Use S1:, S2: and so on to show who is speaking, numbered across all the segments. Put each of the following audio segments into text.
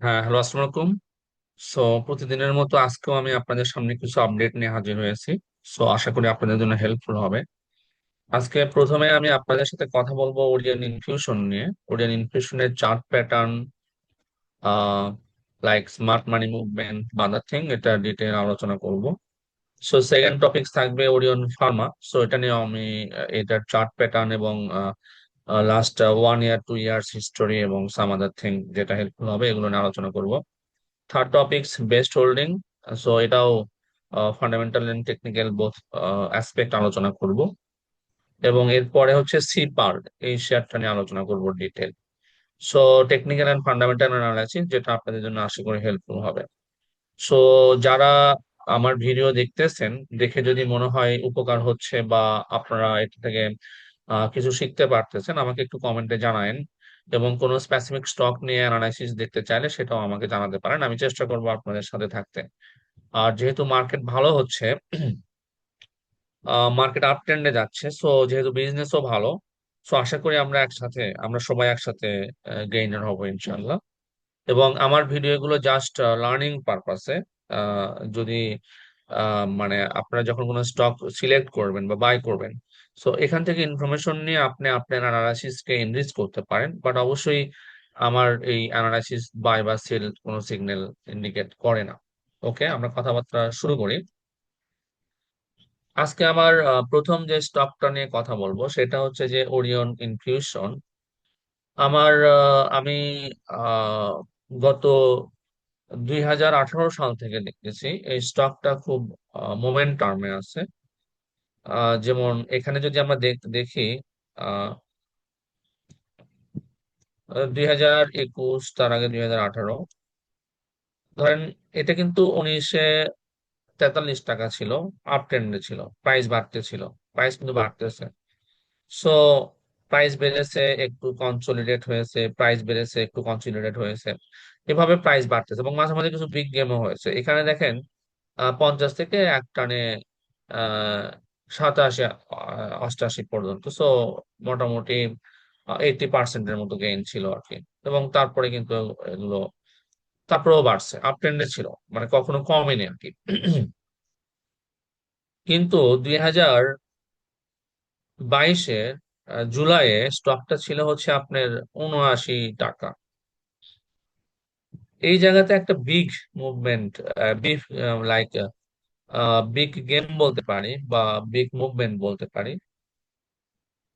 S1: হ্যাঁ হ্যালো, আসসালামু আলাইকুম। সো প্রতিদিনের মতো আজকেও আমি আপনাদের সামনে কিছু আপডেট নিয়ে হাজির হয়েছি। সো আশা করি আপনাদের জন্য হেল্পফুল হবে। আজকে প্রথমে আমি আপনাদের সাথে কথা বলব ওরিয়ন ইনফিউশন নিয়ে। Orion ইনফিউশনের chart pattern like smart money movement other thing এটা ডিটেল আলোচনা করব। সো সেকেন্ড টপিক থাকবে ওরিয়ন ফার্মা সো এটা নিয়ে আমি, এটার চার্ট প্যাটার্ন এবং last one year two years history এবং সাম আদার থিং যেটা হেল্পফুল হবে, এগুলো নিয়ে আলোচনা করব। Third topics best holding so এটাও fundamental and technical both aspect আলোচনা করব। এবং এরপরে হচ্ছে সি পার্ট এই শেয়ারটা নিয়ে আলোচনা করব detail so technical and fundamental analysis যেটা আপনাদের জন্য আশা করি হেল্পফুল হবে। সো যারা আমার ভিডিও দেখতেছেন, দেখে যদি মনে হয় উপকার হচ্ছে বা আপনারা এটা থেকে কিছু শিখতে পারতেছেন, আমাকে একটু কমেন্টে জানায়েন। এবং কোনো স্পেসিফিক স্টক নিয়ে অ্যানালাইসিস দেখতে চাইলে সেটাও আমাকে জানাতে পারেন, আমি চেষ্টা করব আপনাদের সাথে থাকতে। আর যেহেতু মার্কেট ভালো হচ্ছে মার্কেট আপ ট্রেন্ডে যাচ্ছে সো যেহেতু বিজনেসও ভালো সো আশা করি আমরা একসাথে, আমরা সবাই একসাথে গেইনার হব ইনশাল্লাহ এবং আমার ভিডিওগুলো জাস্ট লার্নিং পারপাসে যদি মানে আপনারা যখন কোনো স্টক সিলেক্ট করবেন বা বাই করবেন সো এখান থেকে ইনফরমেশন নিয়ে আপনি আপনার অ্যানালাইসিসকে এনরিচ করতে পারেন। বাট অবশ্যই আমার এই অ্যানালাইসিস বাই বা সেল কোনো সিগন্যাল ইন্ডিকেট করে না। ওকে আমরা কথাবার্তা শুরু করি। আজকে আমার প্রথম যে স্টকটা নিয়ে কথা বলব, সেটা হচ্ছে যে ওরিয়ন ইনফিউশন আমার আমি গত দুই হাজার আঠারো সাল থেকে দেখতেছি, এই স্টকটা খুব মোমেন্ট টার্মে আছে। যেমন এখানে যদি আমরা দেখ- আহ দুই হাজার একুশ তার আগে দুই হাজার আঠারো। ধরেন এটা কিন্তু উনিশে তেতাল্লিশ টাকা ছিল আপ ট্রেন্ডে ছিল প্রাইস বাড়তেছিল প্রাইস কিন্তু বাড়তেছে। সো প্রাইস বেড়েছে একটু কনসোলিডেট হয়েছে প্রাইস বেড়েছে একটু কনসোলিডেট হয়েছে। এভাবে প্রাইস বাড়তেছে এবং মাঝে মাঝে কিছু বিগ গেমও হয়েছে। এখানে দেখেন আহ, পঞ্চাশ থেকে এক টানে আহ সাতাশি অষ্টাশি পর্যন্ত। সো মোটামুটি এইটি পার্সেন্টের মতো গেইন ছিল আর কি। এবং তারপরে কিন্তু এগুলো, তারপরেও বাড়ছে আপ ট্রেন্ডে ছিল মানে কখনো কমেনি আর কি। কিন্তু দুই হাজার বাইশে জুলাইয়ে স্টকটা ছিল হচ্ছে আপনার উনআশি টাকা। এই জায়গাতে একটা big movement big like big game বলতে পারি বা বিগ মুভমেন্ট বলতে পারি।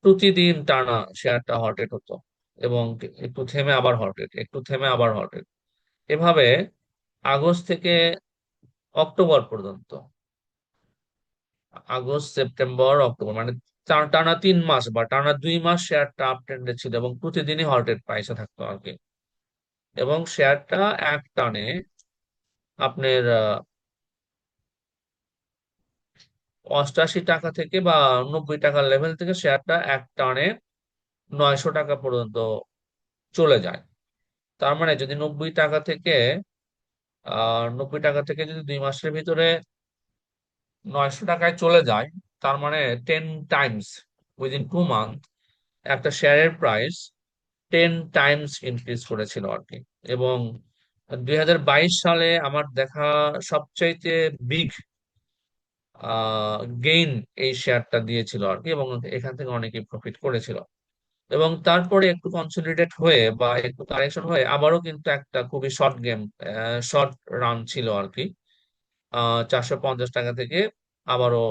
S1: প্রতিদিন টানা শেয়ারটা হটেড হতো এবং একটু থেমে আবার হটেড একটু থেমে আবার হটেড এভাবে আগস্ট থেকে অক্টোবর পর্যন্ত, আগস্ট, সেপ্টেম্বর, অক্টোবর মানে টানা তিন মাস বা টানা দুই মাস শেয়ারটা আপ ট্রেন্ডে ছিল এবং প্রতিদিনই হল্টেড প্রাইসে থাকতো আর কি। এবং শেয়ারটা এক টানে আপনার অষ্টাশি টাকা থেকে বা নব্বই টাকার লেভেল থেকে শেয়ারটা এক টানে নয়শো টাকা পর্যন্ত চলে যায়। তার মানে যদি নব্বই টাকা থেকে নব্বই টাকা থেকে যদি দুই মাসের ভিতরে নয়শো টাকায় চলে যায়, তার মানে ten times within two month একটা শেয়ারের প্রাইস টেন টাইমস ইনক্রিজ করেছিল আর কি। এবং দুই হাজার বাইশ সালে আমার দেখা সবচাইতে বিগ গেইন এই শেয়ারটা দিয়েছিল আর কি এবং এখান থেকে অনেকে প্রফিট করেছিল। এবং তারপরে একটু কনসোলিডেট হয়ে বা একটু কারেকশন হয়ে আবারও কিন্তু একটা খুবই শর্ট গেম শর্ট রান ছিল আর কি। চারশো পঞ্চাশ টাকা থেকে আবারও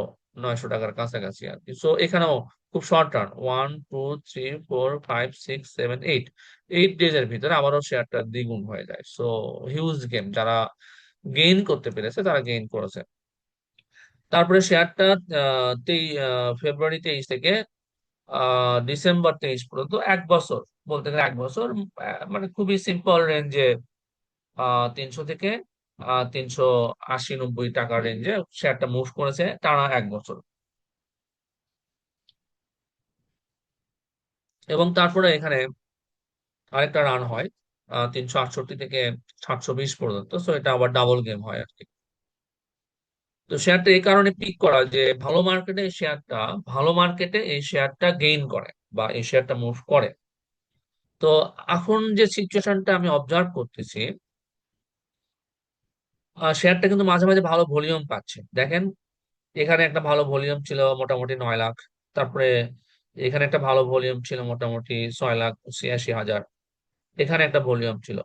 S1: নয়শো টাকার কাছাকাছি আর কি। সো এখানেও খুব short run one two three four five six seven eight eight days এর ভিতরে আবারও শেয়ারটা দ্বিগুণ হয়ে যায়। সো হিউজ গেম যারা গেইন করতে পেরেছে তারা গেইন করেছে। তারপরে শেয়ারটা তেই ফেব্রুয়ারি তেইশ থেকে ডিসেম্বর তেইশ পর্যন্ত এক বছর, বলতে গেলে এক বছর মানে খুবই সিম্পল রেঞ্জে তিনশো থেকে তিনশো আশি নব্বই টাকার রেঞ্জে শেয়ারটা মুভ করেছে, টানা এক বছর। এবং তারপরে এখানে আরেকটা রান হয় তিনশো আটষট্টি থেকে সাতশো বিশ পর্যন্ত সো এটা আবার ডাবল গেম হয় আর কি। তো শেয়ারটা এই কারণে পিক করা যে ভালো মার্কেটে এই শেয়ারটা ভালো মার্কেটে এই শেয়ারটা গেইন করে বা এই শেয়ারটা মুভ করে। তো এখন যে সিচুয়েশনটা আমি অবজার্ভ করতেছি শেয়ারটা কিন্তু মাঝে মাঝে ভালো ভলিউম পাচ্ছে। দেখেন, এখানে একটা ভালো ভলিউম ছিল মোটামুটি নয় লাখ, তারপরে এখানে একটা ভালো ভলিউম ছিল মোটামুটি ছয় লাখ ছিয়াশি হাজার, এখানে একটা ভলিউম ছিল।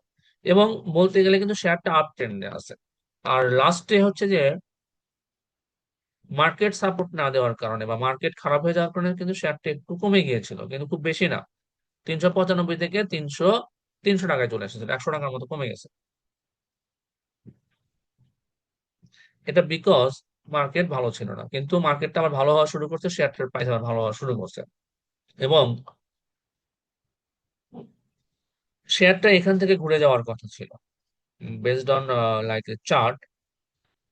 S1: এবং বলতে গেলে কিন্তু শেয়ারটা আপ ট্রেন্ডে আছে। আর লাস্টে হচ্ছে যে মার্কেট সাপোর্ট না দেওয়ার কারণে বা মার্কেট খারাপ হয়ে যাওয়ার কারণে কিন্তু শেয়ারটা একটু কমে গিয়েছিল, কিন্তু খুব বেশি না। তিনশো পঁচানব্বই থেকে তিনশো তিনশো টাকায় চলে এসেছিল একশো টাকার মতো কমে গেছে। এটা বিকজ মার্কেট ভালো ছিল না, কিন্তু মার্কেটটা আবার ভালো হওয়া শুরু করছে শেয়ারটার প্রাইস আবার ভালো হওয়া শুরু করছে। এবং শেয়ারটা এখান থেকে ঘুরে যাওয়ার কথা ছিল। বেসড অন লাইক চার্ট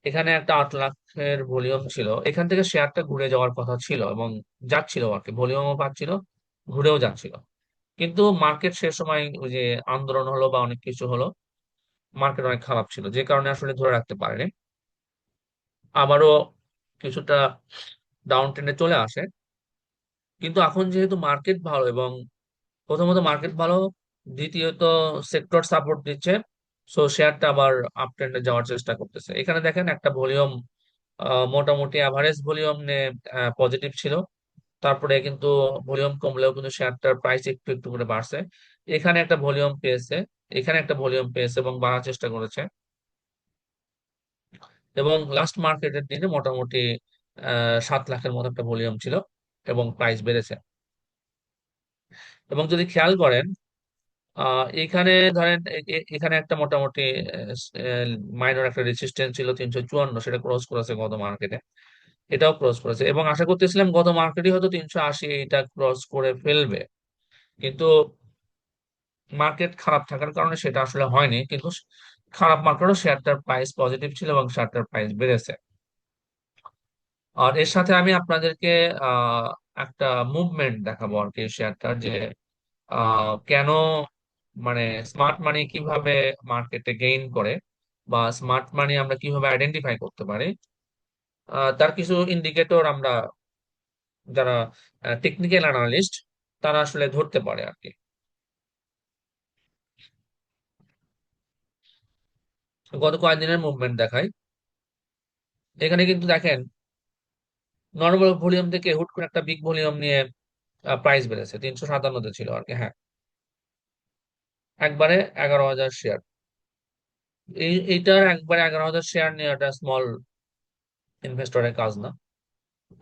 S1: এখানে একটা আট লাখের ভলিউম ছিল। এখান থেকে শেয়ারটা ঘুরে যাওয়ার কথা ছিল এবং যাচ্ছিল আর কি, ভলিউমও পাচ্ছিল, ঘুরেও যাচ্ছিল। কিন্তু মার্কেট সে সময় ওই যে আন্দোলন হলো বা অনেক কিছু হলো, মার্কেট অনেক খারাপ ছিল, যে কারণে আসলে ধরে রাখতে পারেনি। আবারও কিছুটা ডাউন ট্রেন্ডে চলে আসে। কিন্তু এখন যেহেতু মার্কেট ভালো এবং প্রথমত মার্কেট ভালো, দ্বিতীয়ত সেক্টর সাপোর্ট দিচ্ছে সো শেয়ারটা আবার আপ ট্রেন্ডে যাওয়ার চেষ্টা করতেছে। এখানে দেখেন একটা ভলিউম মোটামুটি অ্যাভারেজ ভলিউম পজিটিভ ছিল। তারপরে কিন্তু ভলিউম কমলেও কিন্তু শেয়ারটার প্রাইস একটু একটু করে বাড়ছে। এখানে একটা ভলিউম পেয়েছে। এখানে একটা ভলিউম পেয়েছে এবং বাড়ার চেষ্টা করেছে। এবং লাস্ট মার্কেটের দিনে মোটামুটি সাত লাখের মতো একটা ভলিউম ছিল এবং প্রাইস বেড়েছে। এবং যদি খেয়াল করেন আহ এখানে ধরেন এখানে একটা মোটামুটি মাইনর একটা রেজিস্ট্যান্স ছিল তিনশো চুয়ান্ন, সেটা ক্রস করেছে গত মার্কেটে এটাও ক্রস করেছে এবং আশা করতেছিলাম গত মার্কেটই হয়তো তিনশো আশি এটা ক্রস করে ফেলবে। কিন্তু মার্কেট খারাপ থাকার কারণে সেটা আসলে হয়নি, কিন্তু খারাপ মার্কেটও শেয়ারটার প্রাইস পজিটিভ ছিল এবং শেয়ারটার প্রাইস বেড়েছে। আর এর সাথে আমি আপনাদেরকে একটা মুভমেন্ট দেখাবো আর কি শেয়ারটার যে কেন মানে স্মার্ট মানি কীভাবে মার্কেটে গেইন করে বা স্মার্ট মানি আমরা কীভাবে আইডেন্টিফাই করতে পারি তার কিছু ইন্ডিকেটর আমরা যারা টেকনিক্যাল অ্যানালিস্ট তারা আসলে ধরতে পারে আর কি। গত কয়েকদিনের মুভমেন্ট দেখাই। এখানে কিন্তু দেখেন নর্মাল ভলিউম থেকে হুট করে একটা বিগ ভলিউম নিয়ে প্রাইস বেড়েছে, তিনশো সাতান্নতে ছিল আর কি হ্যাঁ। একবারে এগারো হাজার শেয়ার এই, এইটার একবারে এগারো হাজার শেয়ার নেওয়াটা স্মল ইনভেস্টরের কাজ না।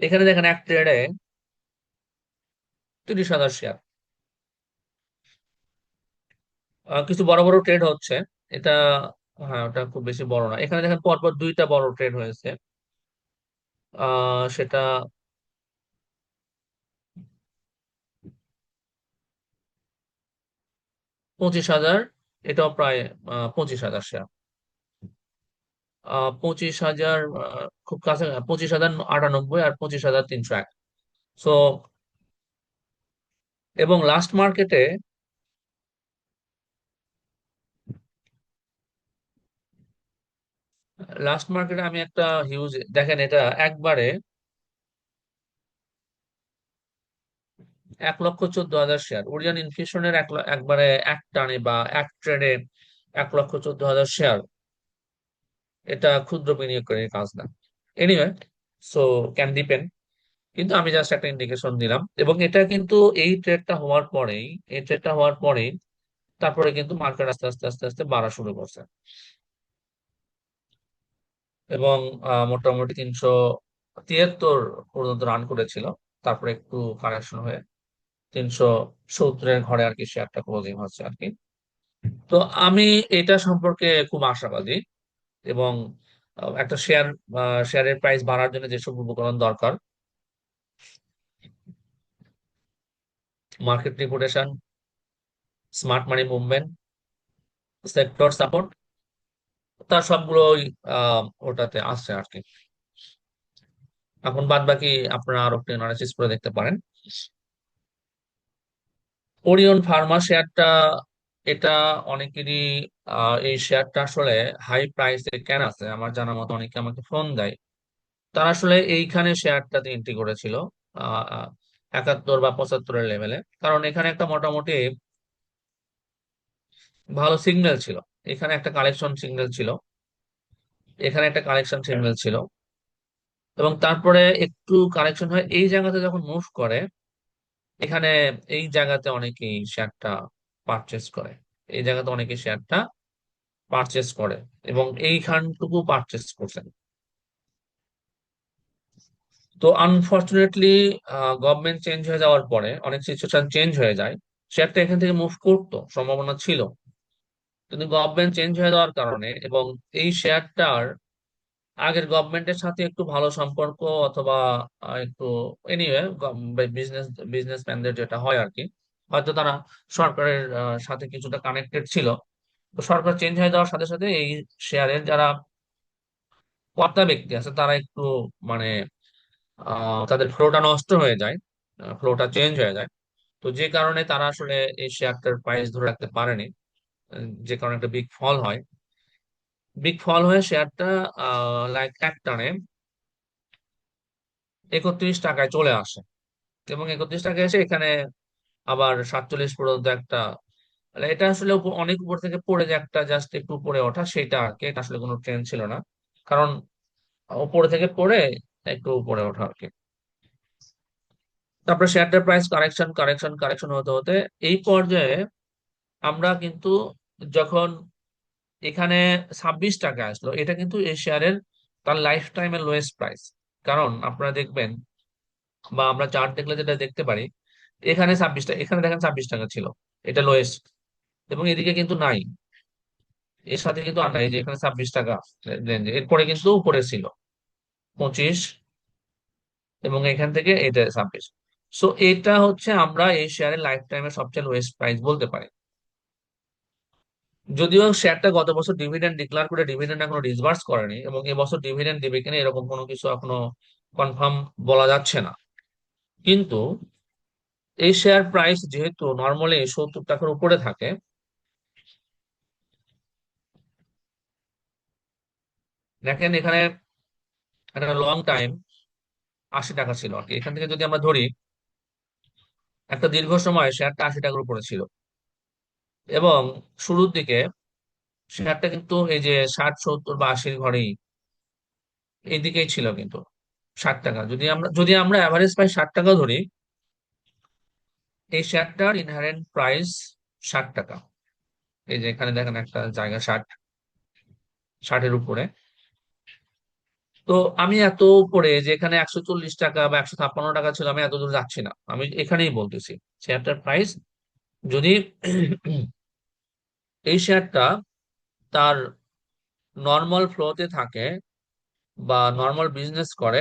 S1: এখানে দেখেন, এক ট্রেডে তিরিশ হাজার শেয়ার কিছু বড় বড় ট্রেড হচ্ছে। এটা হ্যাঁ ওটা খুব বেশি বড় না। এখানে দেখেন, পরপর দুইটা বড় ট্রেড হয়েছে। সেটা পঁচিশ হাজার, এটাও প্রায় পঁচিশ হাজার শেয়ার পঁচিশ হাজার খুব কাছে পঁচিশ হাজার আটানব্বই আর পঁচিশ হাজার তিনশো এক। সো এবং লাস্ট মার্কেটে লাস্ট মার্কেটে আমি একটা হিউজ দেখেন এটা একবারে এক লক্ষ চোদ্দ হাজার শেয়ার ওরিয়ন ইনফিউশনের এক একবারে এক টানে বা এক ট্রেনে এক লক্ষ চোদ্দ হাজার শেয়ার এটা ক্ষুদ্র বিনিয়োগকারীর কাজ না। এনিওয়ে সো ক্যান ডিপেন্ড কিন্তু আমি জাস্ট একটা ইন্ডিকেশন দিলাম। এবং এটা কিন্তু এই ট্রেডটা হওয়ার পরেই, এই ট্রেডটা হওয়ার পরেই তারপরে কিন্তু মার্কেট আস্তে আস্তে আস্তে আস্তে বাড়া শুরু করছে। এবং মোটামুটি তিনশো তিয়াত্তর পর্যন্ত রান করেছিল। তারপরে একটু কারেকশন হয়ে তিনশো সত্তরের ঘরে আর কি শেয়ারটা ক্লোজিং হচ্ছে আর কি। তো আমি এটা সম্পর্কে খুব আশাবাদী এবং একটা শেয়ার শেয়ারের প্রাইস বাড়ার জন্য যেসব উপকরণ দরকার। Market reputation smart money movement sector support তার সবগুলোই ওটাতে আসছে আর কি। এখন বাদ বাকি আপনারা আরও একটু অ্যানালাইসিস করে দেখতে পারেন। ওরিয়ন ফার্মা শেয়ারটা এটা অনেকেরই এই শেয়ারটা আসলে হাই প্রাইসে কেন আছে। আমার জানা মতো অনেকে আমাকে ফোন দেয়। তারা আসলে এইখানে শেয়ারটাতে এন্ট্রি করেছিল একাত্তর বা পঁচাত্তরের লেভেলে কারণ এখানে একটা মোটামুটি ভালো সিগন্যাল ছিল। এখানে একটা কালেকশন সিগন্যাল ছিল। এখানে একটা কালেকশন সিগন্যাল ছিল। এবং তারপরে একটু কালেকশন হয়। এই জায়গাতে যখন মুভ করে এখানে এই জায়গাতে অনেকেই শেয়ারটা পারচেস করে। এই জায়গাতে অনেকে শেয়ারটা পারচেস করে এবং এইখানটুকু পারচেস করছেন। তো আনফর্চুনেটলি গভর্নমেন্ট চেঞ্জ হয়ে যাওয়ার পরে অনেক সিচুয়েশন চেঞ্জ হয়ে যায়। শেয়ারটা এখান থেকে মুভ করতো, সম্ভাবনা ছিল। কিন্তু গভর্নমেন্ট চেঞ্জ হয়ে যাওয়ার কারণে এবং এই শেয়ারটার আগের গভর্নমেন্টের সাথে একটু ভালো সম্পর্ক অথবা একটু এনিওয়ে বিজনেস বিজনেসম্যানদের যেটা হয় আর কি, হয়তো তারা সরকারের সাথে কিছুটা কানেক্টেড ছিল। তো সরকার চেঞ্জ হয়ে যাওয়ার সাথে সাথে এই শেয়ারের যারা কর্তা ব্যক্তি আছে, তারা একটু মানে তাদের ফ্লোটা নষ্ট হয়ে যায় ফ্লোটা চেঞ্জ হয়ে যায়। তো যে কারণে তারা আসলে এই শেয়ারটার প্রাইস ধরে রাখতে পারেনি যে কারণে একটা বিগ ফল হয়। বিগ ফল হয়ে শেয়ারটা লাইক এক টানে একত্রিশ টাকায় চলে আসে। এবং একত্রিশ টাকায় এসে এখানে আবার সাতচল্লিশ পর্যন্ত একটা মানে এটা আসলে অনেক উপর থেকে পড়ে যে একটা জাস্ট একটু উপরে ওঠা, সেটা আর কি, এটা আসলে কোনো ট্রেন্ড ছিল না। কারণ উপরে থেকে পড়ে একটু উপরে ওঠা আর কি। তারপরে শেয়ারটার প্রাইস কারেকশন কারেকশন কারেকশন হতে হতে এই পর্যায়ে আমরা কিন্তু যখন এখানে ছাব্বিশ টাকা আসলো। এটা কিন্তু এই শেয়ারের তার লাইফ টাইমের লোয়েস্ট প্রাইস কারণ আপনারা দেখবেন বা আমরা চার্ট দেখলে যেটা দেখতে পারি, এখানে ছাব্বিশ টাকা এখানে দেখেন ছাব্বিশ টাকা ছিল। এটা লোয়েস্ট এবং এদিকে কিন্তু নাই। এর সাথে কিন্তু আর নাই যে এখানে ছাব্বিশ টাকা এরপরে কিন্তু উপরে ছিল পঁচিশ এবং এখান থেকে এটা ছাব্বিশ। সো এটা হচ্ছে আমরা এই শেয়ারের লাইফ টাইমের সবচেয়ে লোয়েস্ট প্রাইস বলতে পারি। যদিও শেয়ারটা গত বছর ডিভিডেন্ড ডিক্লার করে ডিভিডেন্ড এখনও ডিসবার্স করেনি এবং এবছর ডিভিডেন্ড দিবে কিনা এরকম কোনো কিছু এখনও কনফার্ম বলা যাচ্ছে না। কিন্তু এই শেয়ার প্রাইস যেহেতু নর্মালি সত্তর টাকার উপরে থাকে, দেখেন এখানে একটা লং টাইম আশি টাকা ছিল আর কি। এখান থেকে যদি আমরা ধরি, একটা দীর্ঘ সময় শেয়ারটা আশি টাকার উপরে ছিল। এবং শুরুর দিকে শেয়ারটা কিন্তু এই যে ষাট, সত্তর বা আশির ঘরেই এইদিকেই ছিল কিন্তু ষাট টাকা। যদি আমরা যদি আমরা অ্যাভারেজ পাই ষাট টাকা ধরি, এই শেয়ারটার ইনহারেন্ট প্রাইস ষাট টাকা। এই যে এখানে দেখেন একটা জায়গা ষাট, ষাটের উপরে। তো আমি এত উপরে যে এখানে একশো চল্লিশ টাকা বা একশো ছাপ্পান্ন টাকা ছিল, আমি এত দূর যাচ্ছি না। আমি এখানেই বলতেছি শেয়ারটার প্রাইস যদি এই শেয়ারটা তার নর্মাল ফ্লোতে থাকে বা নর্মাল বিজনেস করে,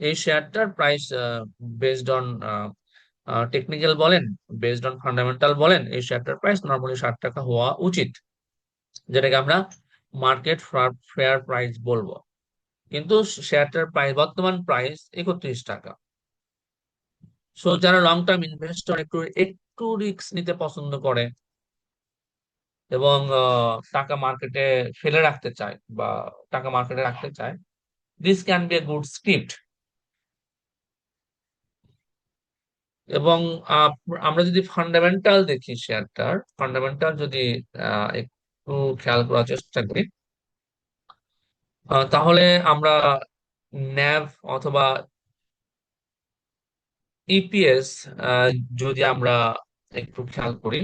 S1: এই শেয়ারটার প্রাইস বেসড অন টেকনিক্যাল বলেন বেসড অন ফান্ডামেন্টাল বলেন, এই শেয়ারটার প্রাইস নর্মালি ষাট টাকা হওয়া উচিত। যেটাকে আমরা মার্কেট ফেয়ার প্রাইস বলব। কিন্তু শেয়ারটার প্রাইস বর্তমান প্রাইস একত্রিশ টাকা। সো যারা লং টার্ম ইনভেস্টর একটু একটু রিস্ক নিতে পছন্দ করে এবং টাকা মার্কেটে ফেলে রাখতে চায় বা টাকা মার্কেটে রাখতে চায় this can be a good script এবং আমরা যদি ফান্ডামেন্টাল দেখি শেয়ারটার ফান্ডামেন্টাল যদি একটু খেয়াল করার চেষ্টা করি তাহলে আমরা ন্যাভ অথবা ইপিএস যদি আমরা একটু খেয়াল করি।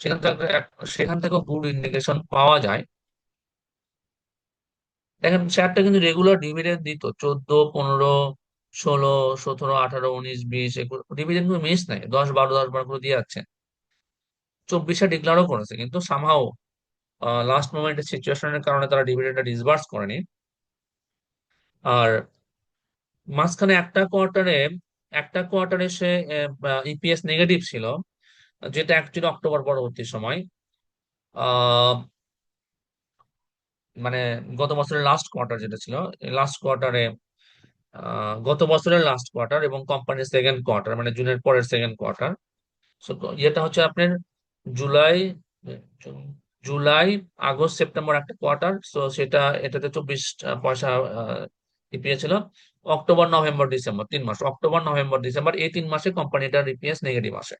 S1: সেখান থেকে সেখান থেকে গুড ইন্ডিকেশন পাওয়া যায়। দেখেন শেয়ারটা কিন্তু রেগুলার ডিভিডেন্ড দিত। চোদ্দ, পনেরো, ষোলো, সতেরো, আঠারো, উনিশ, বিশ এগুলো ডিভিডেন্ড কিন্তু মিস নাই। দশ, বারো দশ বারো করে দিয়ে যাচ্ছে চব্বিশে ডিক্লারও করেছে, কিন্তু সামহাও লাস্ট মোমেন্টের সিচুয়েশনের কারণে তারা ডিভিডেন্ডটা ডিসবার্স করেনি। আর মাঝখানে একটা কোয়ার্টারে একটা কোয়ার্টারে সে ইপিএস নেগেটিভ ছিল। যেটা অ্যাকচুয়ালি অক্টোবর পরবর্তী সময়। মানে গত বছরের লাস্ট কোয়ার্টার যেটা ছিল লাস্ট কোয়ার্টারে গত বছরের লাস্ট কোয়ার্টার এবং কোম্পানির সেকেন্ড কোয়ার্টার মানে জুনের পরের সেকেন্ড কোয়ার্টার ইয়েটা হচ্ছে আপনার জুলাই জুলাই, আগস্ট, সেপ্টেম্বর একটা কোয়ার্টার সো সেটা, এটাতে চব্বিশ পয়সা ইপিএস ছিল। অক্টোবর, নভেম্বর, ডিসেম্বর, তিন মাস। অক্টোবর, নভেম্বর, ডিসেম্বর, এই তিন মাসে কোম্পানিটার ইপিএস নেগেটিভ আসে।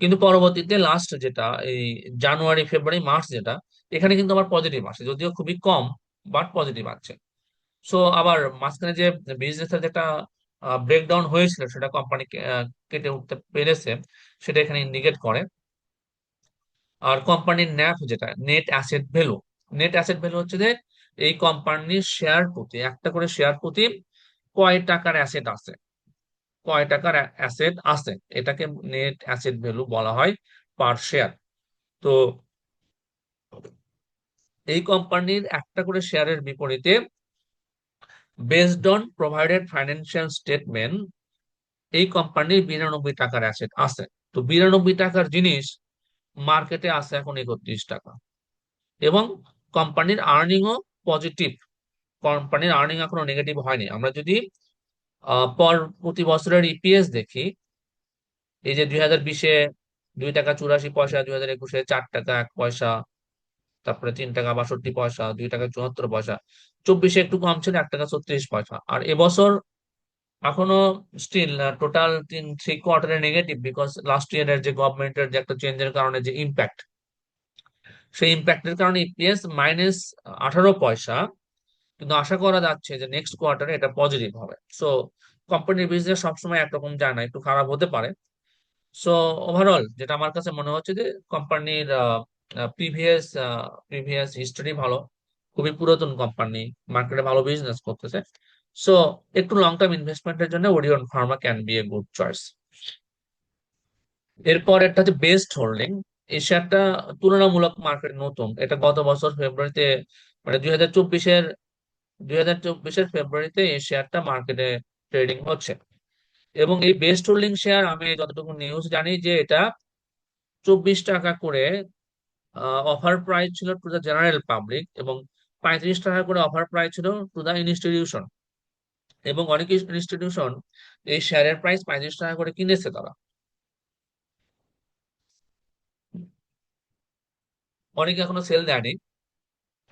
S1: কিন্তু পরবর্তীতে লাস্ট যেটা, এই জানুয়ারি ফেব্রুয়ারি মার্চ যেটা, এখানে কিন্তু আবার পজিটিভ আসে, যদিও খুবই কম বাট পজিটিভ আছে। সো আবার মাঝখানে যে বিজনেসের যেটা ব্রেকডাউন হয়েছিল, সেটা কোম্পানি কেটে উঠতে পেরেছে, সেটা এখানে ইন্ডিকেট করে। আর কোম্পানির ন্যাপ যেটা net asset value net asset value হচ্ছে যে, এই কোম্পানির শেয়ার প্রতি, একটা করে শেয়ার প্রতি কয় টাকার অ্যাসেট আছে? কয় টাকার অ্যাসেট আছে? এটাকে নেট অ্যাসেট ভ্যালু বলা হয় পার শেয়ার তো এই কোম্পানির একটা করে শেয়ারের বিপরীতে based on provided financial statement এই কোম্পানির বিরানব্বই টাকার অ্যাসেট আছে। তো বিরানব্বই টাকার জিনিস মার্কেটে আছে এখন একত্রিশ টাকা। এবং কোম্পানির আর্নিংও পজিটিভ কোম্পানির আর্নিং এখনও নেগেটিভ হয়নি। আমরা যদি পর প্রতি বছরের ইপিএস দেখি। এই যে দুই হাজার বিশে দুই টাকা চুরাশি পয়সা, দুই হাজার একুশে চার টাকা এক পয়সা, তারপরে তিন টাকা বাষট্টি পয়সা, দুই টাকা চুয়াত্তর পয়সা, চব্বিশে একটু কম ছিল, এক টাকা ছত্রিশ পয়সা। আর এবছর এখনও স্টিল টোটাল তিন থ্রি কোয়ার্টারে নেগেটিভ বিকজ লাস্ট ইয়ারের যে গভর্নমেন্টের যে একটা চেঞ্জের কারণে যে ইম্প্যাক্ট সেই ইম্প্যাক্টের কারণে ইপিএস মাইনাস আঠারো পয়সা কিন্তু আশা করা যাচ্ছে যে নেক্সট কোয়ার্টারে এটা পজিটিভ হবে। সো কোম্পানির বিজনেস সবসময় একরকম যায় না, একটু খারাপ হতে পারে। সো ওভারঅল যেটা আমার কাছে মনে হচ্ছে যে কোম্পানির প্রিভিয়াস প্রিভিয়াস হিস্টোরি ভালো। খুবই পুরাতন কোম্পানি মার্কেটে ভালো বিজনেস করতেছে। সো একটু লং টার্ম ইনভেস্টমেন্টের জন্য Orion pharma can be a good choice এরপর একটা হচ্ছে বেস্ট হোল্ডিং এই শেয়ারটা তুলনামূলক মার্কেট নতুন। এটা গত বছর ফেব্রুয়ারিতে মানে দুই হাজার চব্বিশের দুই হাজার চব্বিশের ফেব্রুয়ারিতে এই শেয়ারটা মার্কেটে ট্রেডিং হচ্ছে। এবং এই বেস্ট হোল্ডিং শেয়ার আমি যতটুকু নিউজ জানি যে এটা চব্বিশ টাকা করে অফার প্রাইস ছিল টু দ্য জেনারেল পাবলিক এবং পঁয়ত্রিশ টাকা করে অফার প্রাইস ছিল টু দ্য ইনস্টিটিউশন এবং অনেক ইনস্টিটিউশন এই শেয়ারের প্রাইস পঁয়ত্রিশ টাকা করে কিনেছে তারা। অনেকে এখনও সেল দেয়নি।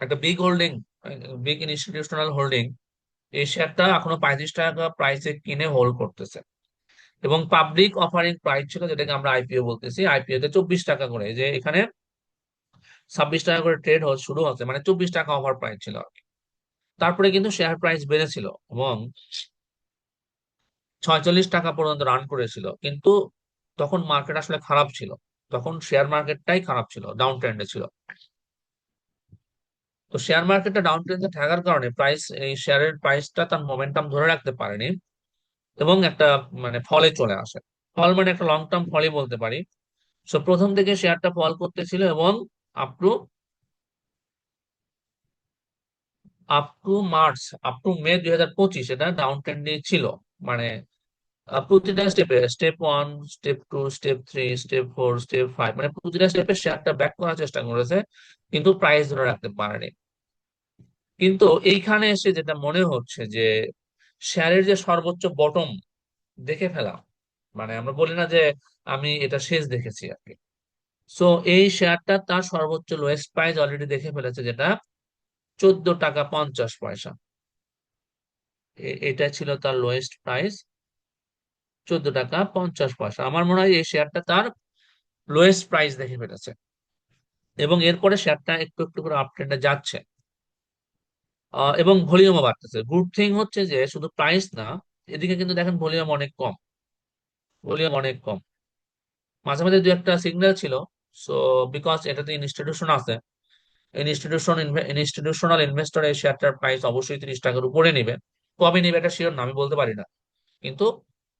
S1: একটা big holding big institutional holding এই শেয়ারটা এখনও পঁয়ত্রিশ টাকা প্রাইসে কিনে হোল্ড করতেছে। এবং পাবলিক অফারিং প্রাইস ছিল যেটাকে আমরা আইপিও বলতেছি আইপিও তে চব্বিশ টাকা করে। যে এখানে ছাব্বিশ টাকা করে ট্রেড শুরু হচ্ছে মানে চব্বিশ টাকা অফার প্রাইস ছিল আর তারপরে কিন্তু শেয়ার প্রাইস বেড়েছিল এবং ছয়চল্লিশ টাকা পর্যন্ত রান করেছিল। কিন্তু তখন মার্কেট আসলে খারাপ ছিল। তখন শেয়ার মার্কেটটাই খারাপ ছিল ডাউন ট্রেন্ডে ছিল। তো শেয়ার মার্কেটটা ডাউন ট্রেন্ডে থাকার কারণে প্রাইস এই শেয়ারের প্রাইসটা তার মোমেন্টাম ধরে রাখতে পারেনি এবং একটা মানে ফলে চলে আসে। ফল মানে একটা লং টার্ম ফলই বলতে পারি। সো প্রথম থেকে শেয়ারটা ফল করতেছিল এবং up to up to March up to May দুই হাজার পঁচিশ এটা ডাউন ট্রেন্ডে ছিল। মানে প্রতিটা স্টেপে step one step two step three step four step five মানে প্রতিটা স্টেপে শেয়ারটা ব্যাক করার চেষ্টা করেছে, কিন্তু প্রাইস ধরে রাখতে পারেনি। কিন্তু এইখানে এসে যেটা মনে হচ্ছে যে শেয়ারের যে সর্বোচ্চ বটম দেখে ফেলা মানে আমরা বলি না যে আমি এটা শেষ দেখেছি আর কি। সো এই শেয়ারটা তার সর্বোচ্চ লোয়েস্ট প্রাইস অলরেডি দেখে ফেলেছে যেটা চোদ্দ টাকা পঞ্চাশ পয়সা। এটা ছিল তার লোয়েস্ট প্রাইস চোদ্দ টাকা পঞ্চাশ পয়সা। আমার মনে হয় এই শেয়ারটা তার লোয়েস্ট প্রাইস দেখে ফেলেছে। এবং এরপরে শেয়ারটা একটু একটু করে আপ ট্রেন্ডে যাচ্ছে। এবং ভলিউমও বাড়তেছে। গুড থিং হচ্ছে যে, শুধু প্রাইস না, এদিকে কিন্তু দেখেন ভলিউম অনেক কম। ভলিউম অনেক কম। মাঝে মাঝে দু একটা সিগন্যাল ছিল। সো বিকজ এটাতে ইনস্টিটিউশন আছে ইনস্টিটিউশন ইনস্টিটিউশনাল ইনভেস্টর এই শেয়ারটার প্রাইস অবশ্যই তিরিশ টাকার উপরে নিবে। কবে নিবে এটা শিওর না, আমি বলতে পারি না। কিন্তু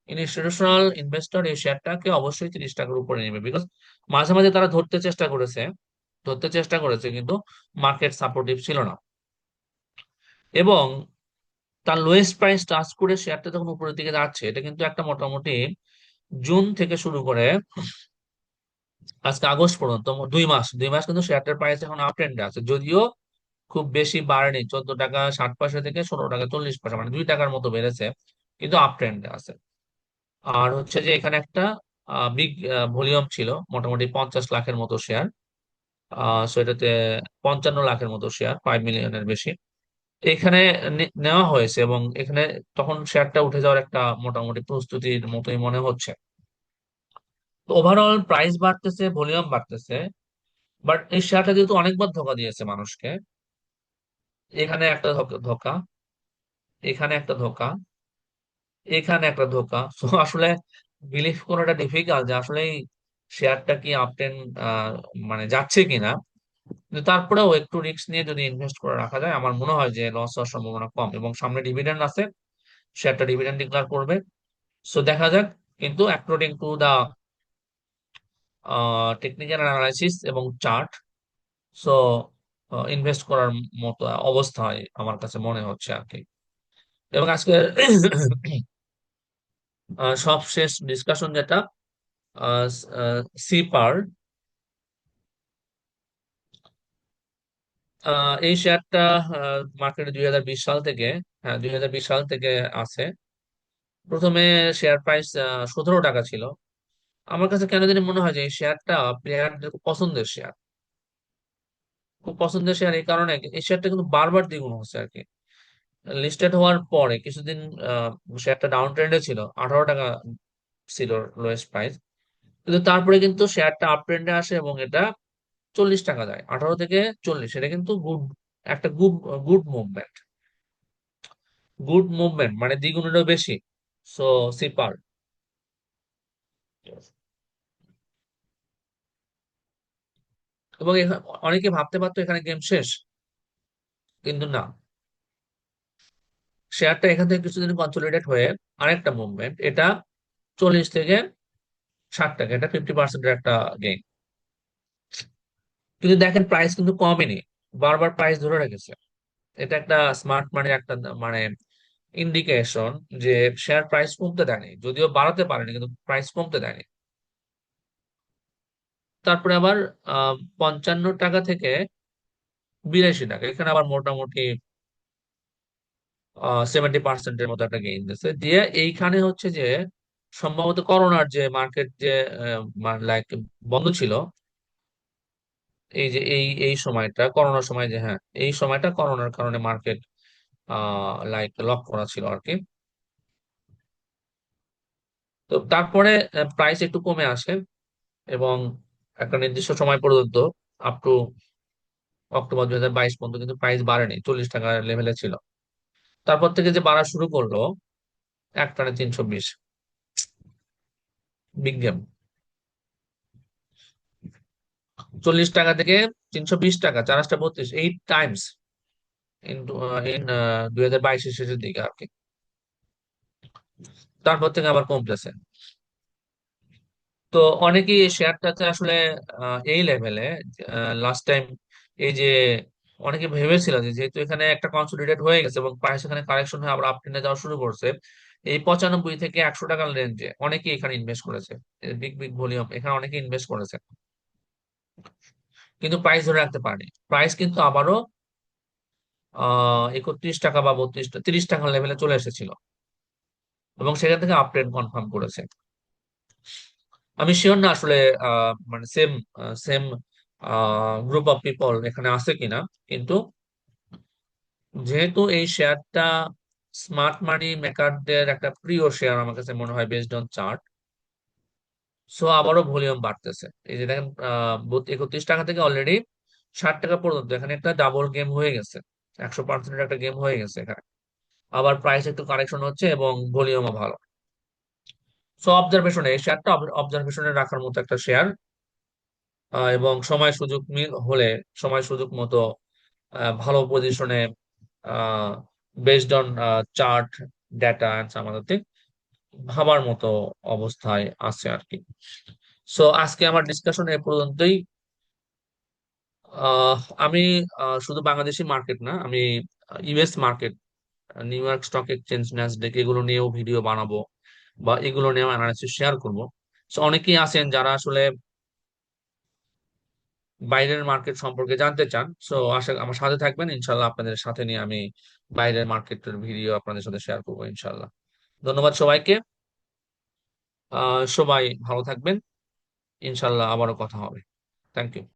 S1: ইনস্টিটিউশনাল ইনভেস্টর এই শেয়ারটাকে অবশ্যই তিরিশ টাকার উপরে নেবে বিকজ মাঝে মাঝে তারা ধরতে চেষ্টা করেছে, ধরতে চেষ্টা করেছে কিন্তু মার্কেট সাপোর্টিভ ছিল না। এবং তার লোয়েস্ট প্রাইস টাচ করে শেয়ারটা যখন উপরের দিকে যাচ্ছে, এটা কিন্তু একটা মোটামুটি জুন থেকে শুরু করে আজকে আগস্ট পর্যন্ত, দুই মাস দুই মাস কিন্তু শেয়ারটার প্রাইস এখন আপ ট্রেন্ডে আছে। যদিও খুব বেশি বাড়েনি, চোদ্দ টাকা ষাট পয়সা থেকে ষোলো টাকা চল্লিশ পয়সা মানে দুই টাকার মতো বেড়েছে, কিন্তু আপ ট্রেন্ডে আছে। আর হচ্ছে যে এখানে একটা বিগ ভলিউম ছিল মোটামুটি পঞ্চাশ লাখের মতো শেয়ার সো এটাতে পঞ্চান্ন লাখের মতো শেয়ার ফাইভ মিলিয়নের বেশি। এখানে নেওয়া হয়েছে এবং এখানে তখন শেয়ারটা উঠে যাওয়ার একটা মোটামুটি প্রস্তুতির মতোই মনে হচ্ছে। ওভারঅল প্রাইস বাড়তেছে ভলিউম বাড়তেছে বাট এই শেয়ারটা যেহেতু অনেকবার ধোকা দিয়েছে মানুষকে এখানে একটা ধোকা, এখানে একটা ধোকা এখানে একটা ধোকা। তো আসলে বিলিভ করাটা ডিফিকাল্ট যে আসলে শেয়ারটা কি আপটেন মানে যাচ্ছে কিনা? তারপরেও একটু রিস্ক নিয়ে যদি ইনভেস্ট করে রাখা যায়, আমার মনে হয় যে লস হওয়ার সম্ভাবনা কম। এবং সামনে ডিভিডেন্ড আছে শেয়ারটা ডিভিডেন্ড ডিক্লার করবে। সো দেখা যাক, কিন্তু according to the technical analysis এবং চার্ট সো ইনভেস্ট করার মতো অবস্থায় আমার কাছে মনে হচ্ছে আর কি। এবং আজকে সবশেষ ডিসকাশন যেটা সিপার এই শেয়ারটা মার্কেটে দুই হাজার বিশ সাল থেকে হ্যাঁ দুই হাজার বিশ সাল থেকে আছে। প্রথমে শেয়ার প্রাইস সতেরো টাকা ছিল। আমার কাছে কেন জানি মনে হয় যে এই শেয়ারটা প্লেয়ারদের খুব পছন্দের শেয়ার খুব পছন্দের শেয়ার এই কারণে, এই শেয়ারটা কিন্তু বারবার দ্বিগুণ হচ্ছে আর কি। লিস্টেড হওয়ার পরে কিছুদিন শেয়ারটা ডাউন ট্রেন্ডে ছিল, আঠারো টাকা ছিল লোয়েস্ট প্রাইস কিন্তু তারপরে কিন্তু শেয়ারটা আপ ট্রেন্ডে আসে এবং এটা চল্লিশ টাকা যায়, আঠারো থেকে চল্লিশ। এটা কিন্তু গুড একটা good good movement good movement মানে দ্বিগুণেরও বেশি। সো সিপার এবং অনেকে ভাবতে পারতো এখানে গেম শেষ, কিন্তু না। শেয়ারটা এখান থেকে কিছুদিন কনসোলিডেট হয়ে আরেকটা মুভমেন্ট এটা চল্লিশ থেকে ষাট টাকা, এটা ফিফটি পার্সেন্টের একটা গেইন কিন্তু দেখেন প্রাইস কিন্তু কমেনি, বারবার প্রাইস ধরে রেখেছে। এটা একটা স্মার্ট মানির একটা মানে ইন্ডিকেশন যে শেয়ার প্রাইস কমতে দেয়নি, যদিও বাড়াতে পারেনি, কিন্তু প্রাইস কমতে দেয়নি। তারপরে আবার পঞ্চান্ন টাকা থেকে বিরাশি টাকা, এখানে আবার মোটামুটি সেভেন্টি পার্সেন্টের মতো একটা গেইন দিচ্ছে দিয়ে এইখানে হচ্ছে যে, সম্ভবত করোনার যে মার্কেট যে লাইক বন্ধ ছিল, এই যে এই এই সময়টা, করোনার সময় যে হ্যাঁ এই সময়টা করোনার কারণে মার্কেট লাইক লক করা ছিল আর কি। তো তারপরে প্রাইস একটু কমে আসে এবং একটা নির্দিষ্ট সময় পর্যন্ত আপ টু অক্টোবর দুই হাজার বাইশ পর্যন্ত কিন্তু প্রাইস বাড়েনি। চল্লিশ টাকার লেভেলে ছিল। তারপর থেকে যে বাড়া শুরু করল একটানে তিনশো বিশ। বিগ গেম চল্লিশ টাকা থেকে তিনশো বিশ টাকা চার বত্রিশ এইট টাইমস ইন দুই হাজার বাইশের শেষের দিকে আর কি। তারপর থেকে আবার কমতেছে। তো অনেকেই শেয়ারটাতে আসলে আহ, এই লেভেলে লাস্ট টাইম এই যে অনেকে ভেবেছিল যে যেহেতু এখানে একটা কনসোলিডেট হয়ে গেছে এবং প্রাইস এখানে কারেকশন হয়ে আবার আপট্রেন্ডে যাওয়া শুরু করছে, এই পঁচানব্বই থেকে একশো টাকার রেঞ্জে অনেকেই এখানে ইনভেস্ট করেছে। বিগ বিগ ভলিউম এখানে অনেকে ইনভেস্ট করেছে। কিন্তু প্রাইস ধরে রাখতে পারেনি। প্রাইস কিন্তু আবারও একত্রিশ টাকা বা বত্রিশ, তিরিশ টাকার লেভেলে চলে এসেছিল। এবং সেখান থেকে আপট্রেন্ড কনফার্ম করেছে। আমি শিওর না আসলে মানে same same group of people এখানে আছে কিনা? কিন্তু যেহেতু এই শেয়ারটা স্মার্ট মানি মেকারদের একটা প্রিয় শেয়ার আমার কাছে মনে হয় বেসড অন চার্ট সো আবারও ভলিউম বাড়তেছে। এই যে দেখেন একত্রিশ টাকা থেকে অলরেডি ষাট টাকা পর্যন্ত, এখানে একটা ডাবল গেম হয়ে গেছে। একশো পার্সেন্টের একটা গেম হয়ে গেছে এখানে। আবার প্রাইস একটু কারেকশন হচ্ছে এবং ভলিউমও ভালো। সো অবজারভেশনে এই শেয়ারটা অবজারভেশনে রাখার মতো একটা শেয়ার এবং সময় সুযোগ মিল হলে সময় সুযোগ মতো ভালো পজিশনে বেসড অন চার্ট ডেটা আমাদের ভাবার মতো অবস্থায় আছে আর কি সো আজকে আমার ডিসকাশন এ পর্যন্তই। আমি শুধু বাংলাদেশি মার্কেট না, আমি US market New York stock exchange Nasdaq এগুলো নিয়েও ভিডিও বানাবো বা এগুলো নিয়েও অ্যানালাইসিস শেয়ার করব। অনেকেই আছেন যারা আসলে বাইরের মার্কেট সম্পর্কে জানতে চান সো আশা, আমার সাথে থাকবেন। ইনশাল্লাহ আপনাদের সাথে নিয়ে আমি বাইরের মার্কেটের ভিডিও আপনাদের সাথে শেয়ার করব ইনশাল্লাহ ধন্যবাদ সবাইকে। সবাই ভালো থাকবেন। ইনশাল্লাহ আবারও কথা হবে। Thank you